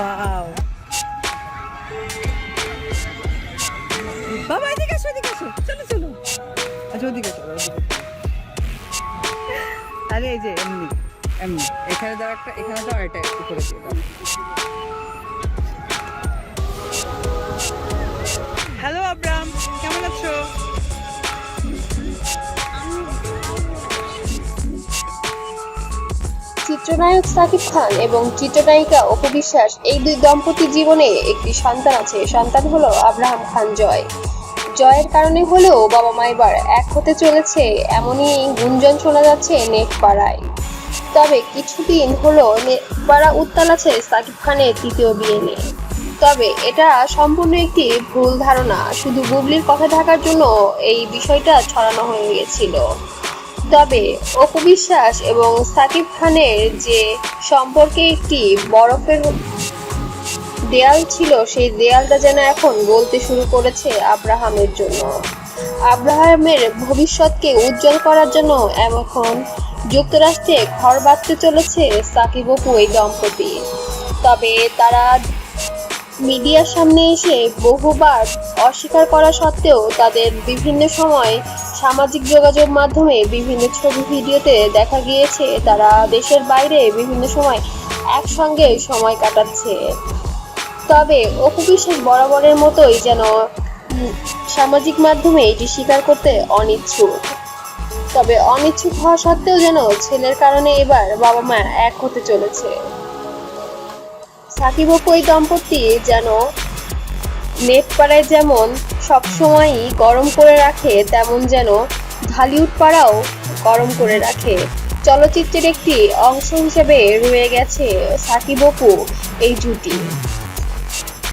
Wow বাবা, এদিকে আসো এদিকে আসো। চলো চলো। আচ্ছা ওদিকে চলো আরে, এই যে, এমনি এমনি। এখানে দাও একটা, এখানে দাও, এটা করে দিয়ে দাও। চিত্রনায়ক সাকিব খান এবং চিত্রনায়িকা অপু বিশ্বাস এই দুই দম্পতি জীবনে একটি সন্তান আছে। সন্তান হলো আব্রাহাম খান জয়। জয়ের কারণে হলেও বাবা মা এবার এক হতে চলেছে এমনই গুঞ্জন শোনা যাচ্ছে নেট পাড়ায় তবে কিছুদিন হলো নেট পাড়া উত্তাল আছে সাকিব খানের তৃতীয় বিয়ে নিয়ে। তবে এটা সম্পূর্ণ একটি ভুল ধারণা। শুধু বুবলির কথা ঢাকার জন্য এই বিষয়টা ছড়ানো হয়ে গেছিল তবে অপু বিশ্বাস এবং সাকিব খানের যে সম্পর্কে একটি বরফের দেয়াল ছিল, সেই দেয়ালটা যেন এখন গলতে শুরু করেছে আব্রাহামের জন্য। আব্রাহামের ভবিষ্যৎকে উজ্জ্বল করার জন্য এখন যুক্তরাষ্ট্রে ঘর বাঁধতে চলেছে সাকিব অপু এই দম্পতি। তবে তারা মিডিয়ার সামনে এসে বহুবার অস্বীকার করা সত্ত্বেও তাদের বিভিন্ন সময় সামাজিক যোগাযোগ মাধ্যমে বিভিন্ন ছবি, ভিডিওতে দেখা গিয়েছে তারা দেশের বাইরে বিভিন্ন সময় একসঙ্গে সময় কাটাচ্ছে। তবে অপু বরাবরের মতোই যেন সামাজিক মাধ্যমে এটি স্বীকার করতে অনিচ্ছুক। তবে অনিচ্ছুক হওয়া সত্ত্বেও যেন ছেলের কারণে এবার বাবা মা এক হতে চলেছে। সাকিব এই দম্পতি যেন নেট পাড়ায় যেমন সবসময়ই গরম করে রাখে, তেমন যেন ঢালিউড পাড়াও গরম করে রাখে। চলচ্চিত্রের একটি অংশ হিসেবে রয়ে গেছে সাকিব অপু এই জুটি।